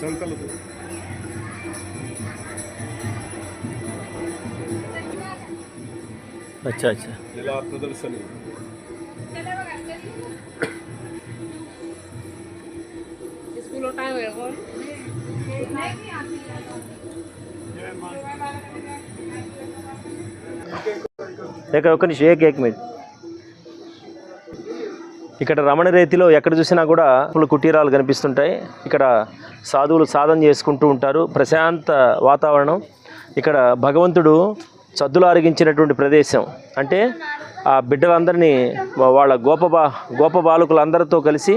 संकल्प अच्छा अच्छा लीला प्रदर्शनी स्कूल टाइम है कौन ఏక ఒక్క నిమిషం ఏక్ ఏక్ మినిట్ ఇక్కడ రమణ రేతిలో ఎక్కడ చూసినా కూడా పూల కుటీరాలు కనిపిస్తుంటాయి ఇక్కడ సాధువులు సాధన చేసుకుంటూ ఉంటారు ప్రశాంత వాతావరణం ఇక్కడ భగవంతుడు సద్దులు అరిగించినటువంటి ప్రదేశం. అంటే ఆ బిడ్డలందరినీ వాళ్ళ గోప బా గోప బాలకులందరితో కలిసి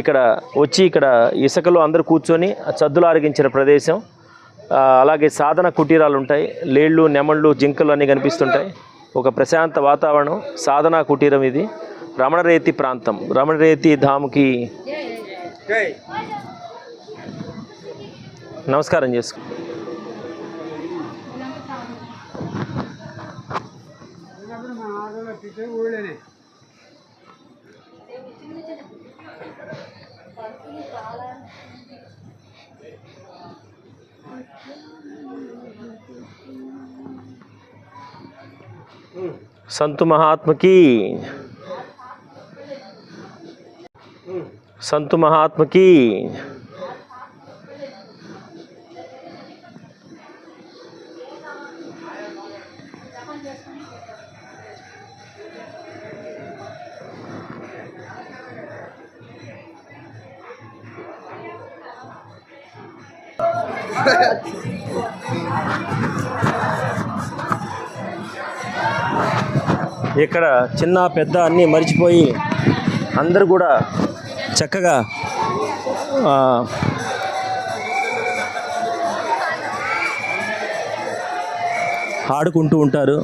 ఇక్కడ వచ్చి ఇక్కడ ఇసుకలో అందరూ కూర్చొని సద్దులు అరిగించిన ప్రదేశం. అలాగే సాధన కుటీరాలు ఉంటాయి లేళ్ళు నెమళ్ళు జింకలు అన్నీ కనిపిస్తుంటాయి. ఒక ప్రశాంత వాతావరణం సాధనా కుటీరం ఇది. రమణరేతి ప్రాంతం. రమణరేతి ధాముకి నమస్కారం చేసుకో तिथे ओळलेले संत महात्म की। संत महात्म की। ఇక్కడ చిన్న పెద్ద అన్నీ మర్చిపోయి అందరూ కూడా చక్కగా ఆడుకుంటూ ఉంటారు.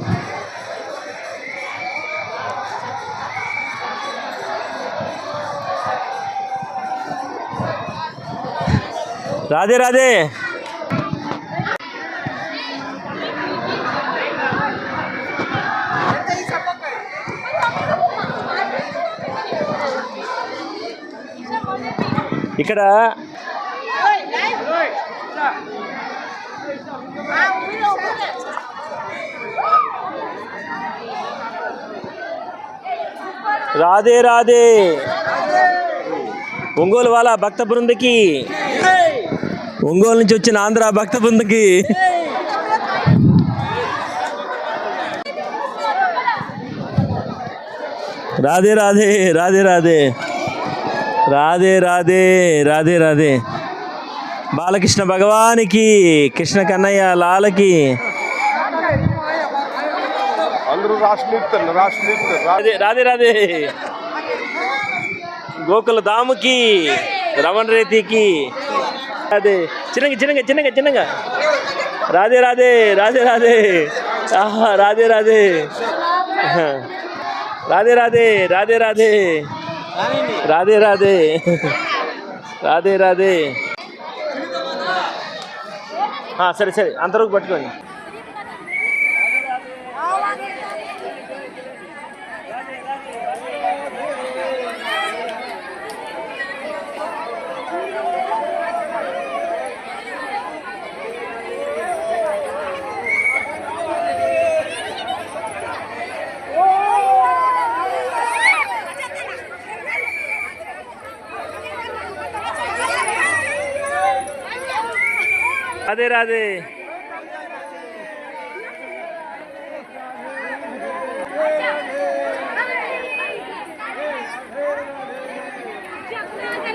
రాధే రాధే! ఇక్కడ రాధే రాధే. ఒంగోలు వాళ్ళ భక్త బృందకి. ఒంగోలు నుంచి వచ్చిన ఆంధ్ర భక్త బృందకి. రాధే రాధే రాధే రాధే. రాధే రాధే రాధే రాధే. బాలకృష్ణ భగవానికి కృష్ణ కన్నయ్య లాలకి. రాధే రాధే రాధే. గోకుల దాముకి రమణ రేతికి. అదే చిన్నగా చిన్నగా చిన్నగా చిన్నగా. రాధే రాధే రాధే రాధే. రాధే రాధే. రాధే రాధే రాధే రాధే. రాధే రాధే. రాధే రాధే. ఆ, సరే సరే. అంతవరకు పట్టుకోండి. cadera de... ¡Cadera de...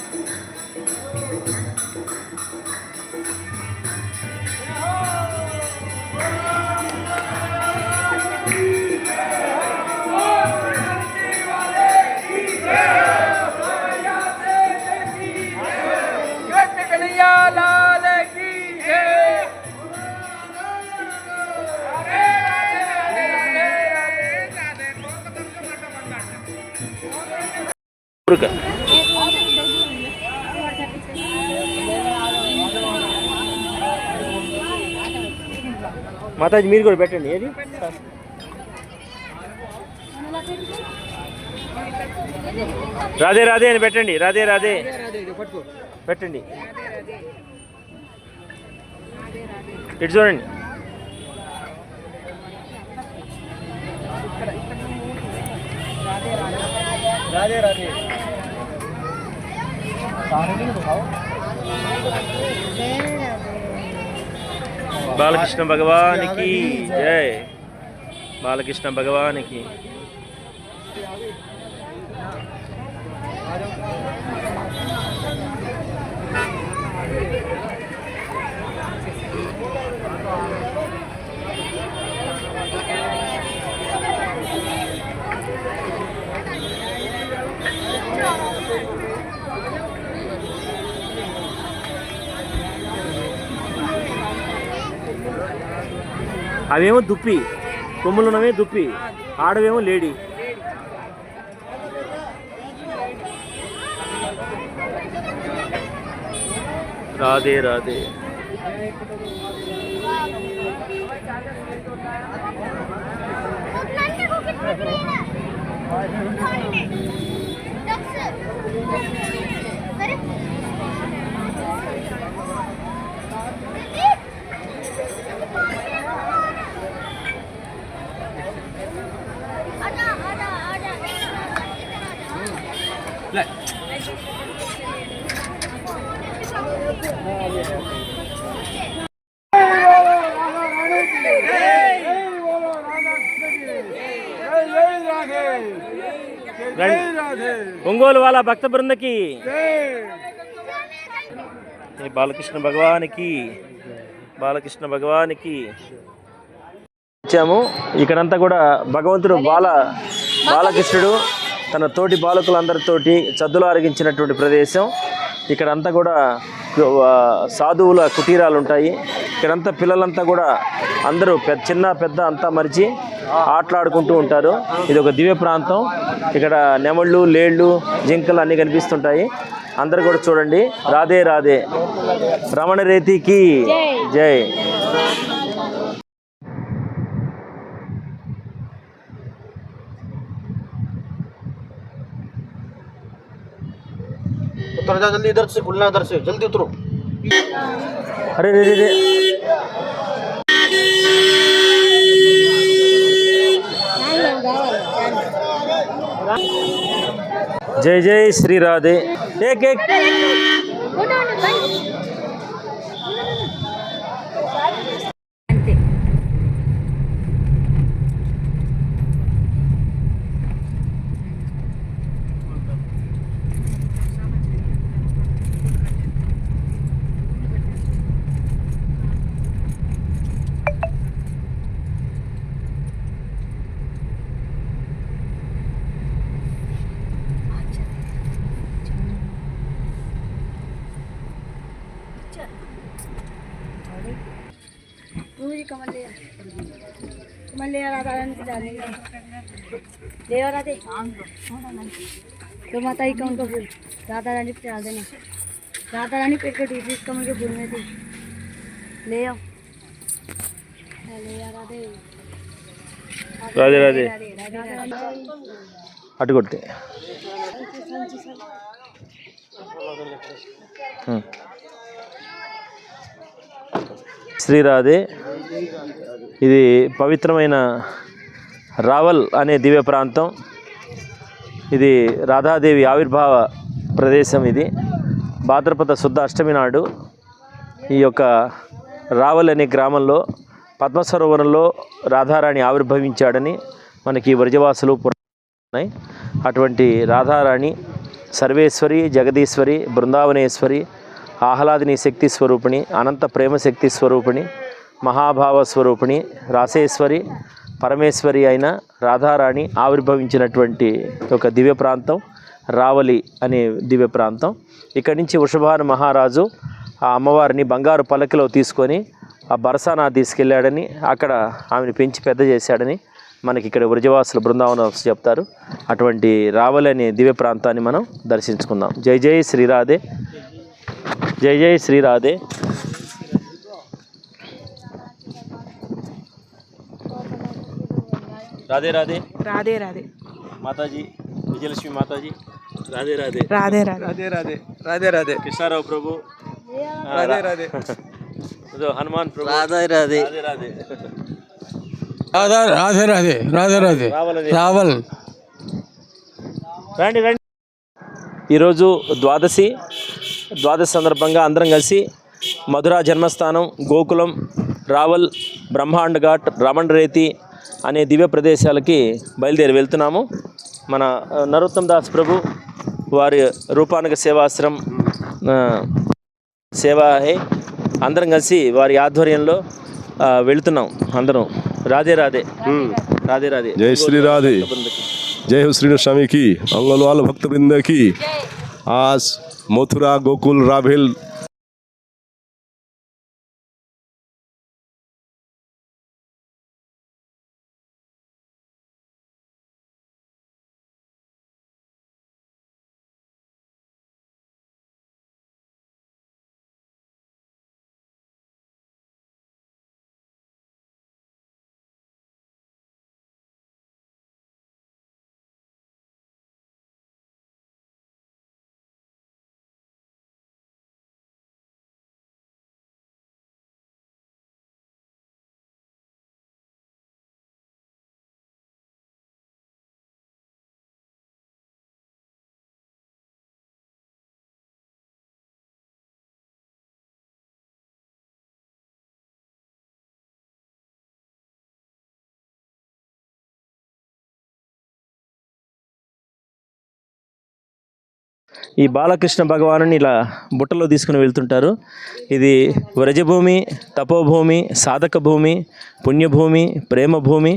ఊరుక. Mataji మీరు కూడా పెట్టండి. ఏది? రాధే రాధే అని పెట్టండి. రాధే రాధే. పెట్టండి. ఇటు చూడండి. బాలకృష్ణ భగవానికి జై బాలకృష్ణ భగవానికి అవేమో దుప్పి కొమ్ములు ఉన్నవే దుప్పి ఆడవేమో లేడీ రాధే రాధే రండి. ఒంగోలు వాళ్ళ భక్త బృందకి బాలకృష్ణ భగవానికి బాలకృష్ణ భగవానికి వచ్చాము ఇక్కడంతా కూడా భగవంతుడు బాల బాలకృష్ణుడు. తన తోటి బాలకులందరితోటి చద్దులు ఆరగించినటువంటి ప్రదేశం. ఇక్కడంతా కూడా సాధువుల కుటీరాలు ఉంటాయి ఇక్కడంతా పిల్లలంతా కూడా అందరూ పెద్ద చిన్న పెద్ద అంతా మరిచి ఆటలాడుకుంటూ ఉంటారు. ఇది ఒక దివ్య ప్రాంతం. ఇక్కడ నెమళ్ళు లేళ్ళు జింకలు అన్నీ కనిపిస్తుంటాయి. అందరు కూడా చూడండి. రాధే రాధే. రమణ రేతికి జై. उतर जा जल्दी इधर से खुलना इधर से जल्दी उतरो। अरे रे रे रे। जय जय श्री राधे। एक एक। पूरी कमल ले कमल ले राधा रानी को डालेंगे ले और राधे तो माता ही कमल को फूल राधा रानी को डाल देना राधा रानी पेट के टूटी इस कमल के फूल में थी ले आओ ले आ राधे राधे राधे राधे राधे అటు కొడితే హ్మ్. శ్రీరాధే ఇది పవిత్రమైన రావల్ అనే దివ్య ప్రాంతం. ఇది రాధాదేవి ఆవిర్భావ ప్రదేశం ఇది. భాద్రపద శుద్ధ అష్టమి నాడు ఈ యొక్క రావల్ అనే గ్రామంలో పద్మసరోవరంలో రాధారాణి ఆవిర్భవించాడని మనకి వ్రజవాసులు పురాణాలు ఉన్నాయి. అటువంటి రాధారాణి సర్వేశ్వరి జగదీశ్వరి బృందావనేశ్వరి ఆహ్లాదిని శక్తి స్వరూపిణి అనంత ప్రేమ శక్తి స్వరూపిణి మహాభావ స్వరూపిణి రాసేశ్వరి పరమేశ్వరి అయిన రాధారాణి ఆవిర్భవించినటువంటి ఒక దివ్య ప్రాంతం రావలి అనే దివ్య ప్రాంతం. ఇక్కడి నుంచి వృషభాను మహారాజు ఆ అమ్మవారిని బంగారు పలకలో తీసుకొని ఆ బరసానా తీసుకెళ్ళాడని అక్కడ ఆమెను పెంచి పెద్ద చేశాడని మనకి ఇక్కడ వృజవాసుల బృందావనం చెప్తారు. అటువంటి రావలి అనే దివ్య ప్రాంతాన్ని మనం దర్శించుకుందాం. జై జై శ్రీరాధే. జై జై శ్రీరాధే. రాధే రాధే రాధే రాధే మాతాజీ విజయలక్ష్మి మాతాజీ రాధే రాధే రాధే రాధే రాధే రాధే రాధే రాధే కృష్ణారావు ప్రభు రాధే రాధే ఇదో హనుమాన్ ప్రభు రాధే రాధే రాధే రాధే రాధా రాధే రాధే రాధే రావల్ రండి రండి ఈరోజు ద్వాదశి ద్వాదశి సందర్భంగా అందరం కలిసి మధుర జన్మస్థానం గోకులం రావల్ బ్రహ్మాండ ఘాట్ రమణ్ రేతి అనే దివ్య ప్రదేశాలకి బయలుదేరి వెళ్తున్నాము మన ఆ, నరోత్తమ్ దాస్ ప్రభు వారి రూపానక సేవాశ్రం ఆ, సేవా హే అందరం కలిసి వారి ఆధ్వర్యంలో ఆ, వెళుతున్నాం అందరం రాధే రాధే రాధే రాధే జై శ్రీ రాధే जय हो श्री स्वामी की अंगलवाल भक्त वृंद की आज मथुरा गोकुल राभेल ఈ బాలకృష్ణ భగవాను ఇలా బుట్టలో తీసుకుని వెళ్తుంటారు. ఇది వ్రజభూమి తపోభూమి సాధక భూమి పుణ్యభూమి ప్రేమ భూమి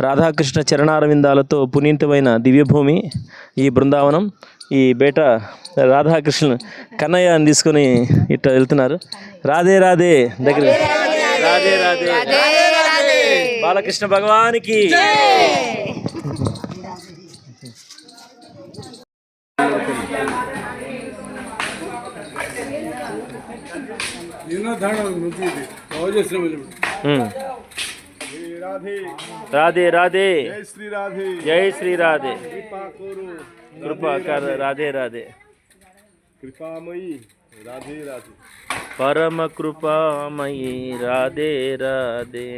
రాధాకృష్ణ చరణారవిందాలతో పునీతమైన దివ్యభూమి ఈ బృందావనం. ఈ బేట రాధాకృష్ణ కన్నయ్య అని తీసుకొని ఇట్లా వెళ్తున్నారు. రాధే రాధే దగ్గర రాధే రాధే. బాలకృష్ణ భగవానికి. राधे राधे जय श्री राधे जय श्री राधे कृपा कर राधे राधे मई राधे राधे परम कृपामयी राधे राधे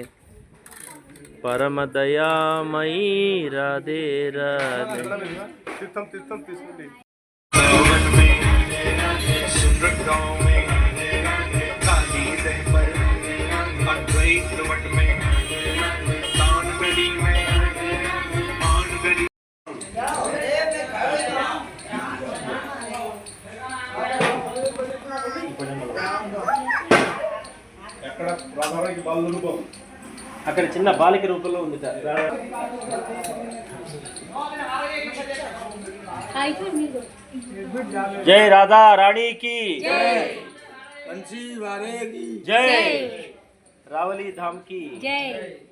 परम दयामयी राधे राधे అక్కడ చిన్న బాలిక రూపంలో ఉంది సార్. जय राधा रानी की। जय। जय। रावली धाम की। जय।